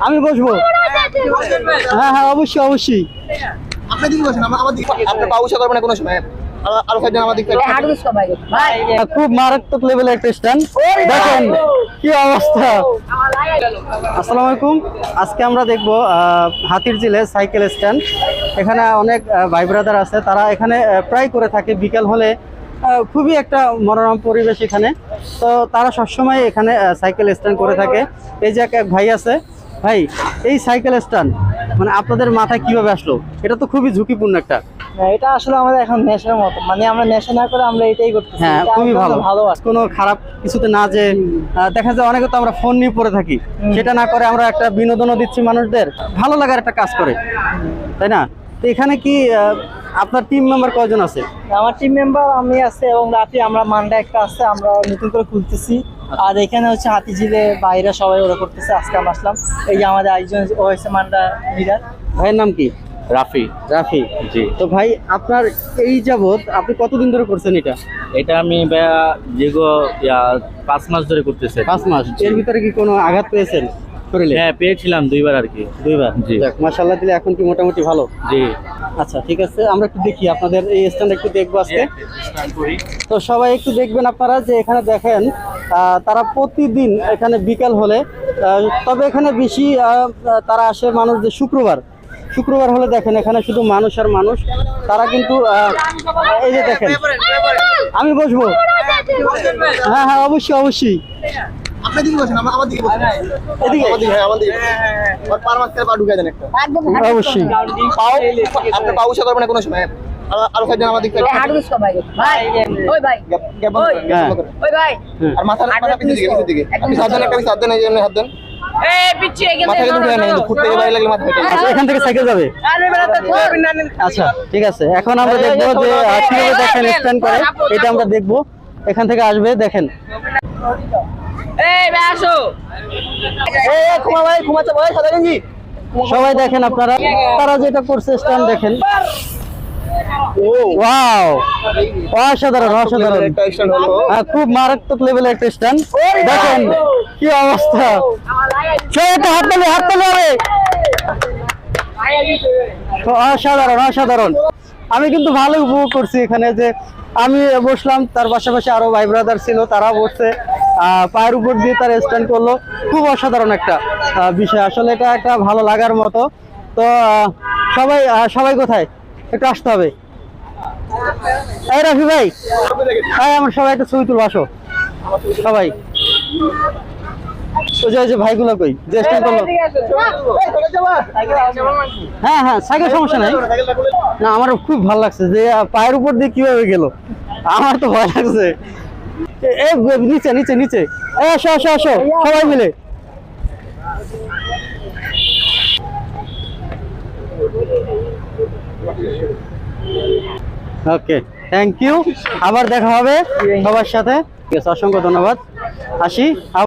আমি বসবো। হ্যাঁ হ্যাঁ অবশ্যই অবশ্যই। আপনি দিকে বসেন আমার দিকে আপনি পাউসা করবেন কোনো সময় আর- আরও কয়েকজন আমার দিকে খুব মারাত্মক লেভেলের একটা স্ট্যান্ড দেখেন কি অবস্থা। আসসালামু আলাইকুম। আজকে আমরা দেখব হাতির জিলে সাইকেল স্ট্যান্ড এখানে অনেক ভাই ব্রাদার আছে। তারা এখানে প্রায় করে থাকে। বিকেল হলে খুবই একটা মনোরম পরিবেশ এখানে। তো তারা সবসময় এখানে সাইকেল স্ট্যান্ড করে থাকে। এই যে এক এক ভাই আছে ভাই এই সাইকেল স্ট্যান্ড মানে আপনাদের মাথায় কীভাবে আসলো? এটা তো খুবই ঝুঁকিপূর্ণ একটা। এটা আসলে আমাদের এখন নেশার মতো। মানে আমরা নেশা না করে আমরা এটাই করতেছি। হ্যাঁ খুবই আমাদের ভালো। কোনো খারাপ কিছুতে না যে দেখা যায় অনেকে তো আমরা ফোন নিয়ে পড়ে থাকি। সেটা না করে আমরা একটা বিনোদনও দিচ্ছি মানুষদের। ভালো লাগার একটা কাজ করে। তাই না? তো এখানে কি আপনার টিম মেম্বার কয়জন আছে? আমার টিম মেম্বার আমি আছে এবং রাফি আমরা মান্ডা একটা আছে আমরা নতুন করে খুলতেছি। আর এখানে হচ্ছে হাতিঝিলে বাইরে সবাই ওরা করতেছে আজকে আমরা আসলাম। এই যে আমাদের ও হয়েছে মান্ডা লিডার ভাইয়ের নাম কি? রাফি। রাফি। জি। তো ভাই আপনার এই যাবৎ আপনি কতদিন ধরে করছেন এটা? এটা আমি দীর্ঘ পাঁচ মাস ধরে করতেছি। পাঁচ মাস। এর ভিতরে কি কোনো আঘাত পেয়েছেন শরীরে? হ্যাঁ পেয়েছিলাম দুইবার আর কি। দুইবার? জি। মাসাল্লাহ দিলে এখন কি মোটামুটি ভালো? জি। আচ্ছা ঠিক আছে আমরা একটু দেখি আপনাদের এই স্ট্যান্ড একটু দেখব আজকে। তো সবাই একটু দেখবেন আপনারা যে এখানে দেখেন তারা প্রতিদিন এখানে বিকাল হলে তবে এখানে বেশি তারা আসে মানুষ যে শুক্রবার। শুক্রবার হলে দেখেন এখানে শুধু মানুষ আর মানুষ। তারা কিন্তু এই যে দেখেন আমি বসবো। হ্যাঁ হ্যাঁ অবশ্যই অবশ্যই। আপনি আমার দিকে গ্যাপ বন্ধ করেন, আর মাথা মাথা দিকে। দিকে আপনি দেন একটা দেন এই হাত দেন। ঠিক আছে এখন আমরা দেখব যে কীভাবে দেখেন স্ট্যান্ড করে এটা আমরা দেখব। এখান থেকে আসবে দেখেন। সবাই দেখেন আপনারা তারা যেটা করছে স্ট্যান্ড দেখেন। ওয়াও অসাধারণ অসাধারণ। খুব মারাত্মক লেভেলের একটা স্ট্যান্ড দেখেন কি অবস্থা। তালে হবে অসাধারণ অসাধারণ। আমি কিন্তু ভালো উপভোগ করছি এখানে যে আমি বসলাম তার পাশাপাশি আরও ভাই ব্রাদার ছিল তারা বসছে। আহ, পায়ের উপর দিয়ে তারা স্ট্যান্ড করল। খুব অসাধারণ একটা বিষয়। আসলে এটা একটা ভালো লাগার মতো। তো সবাই সবাই কোথায়? একটু আসতে হবে। এই রাফি ভাই হ্যাঁ আমার সবাই একটা ছবি তুলবো, আসো। সবাই। ওই যে ভাইগুলো কই? যে হ্যাঁ হ্যাঁ সাইকেল সমস্যা নাই। না, আমার খুব ভালো লাগছে যে, পায়ের উপর দিয়ে কীভাবে গেল। আমার তো ভয় লাগছে। এ- নিচে নিচে নিচে। আসো আসো আসো, সবাই মিলে। ওকে থ্যাংক ইউ আবার দেখা হবে সবার সাথে। ঠিক আছে অসংখ্য ধন্যবাদ। আসি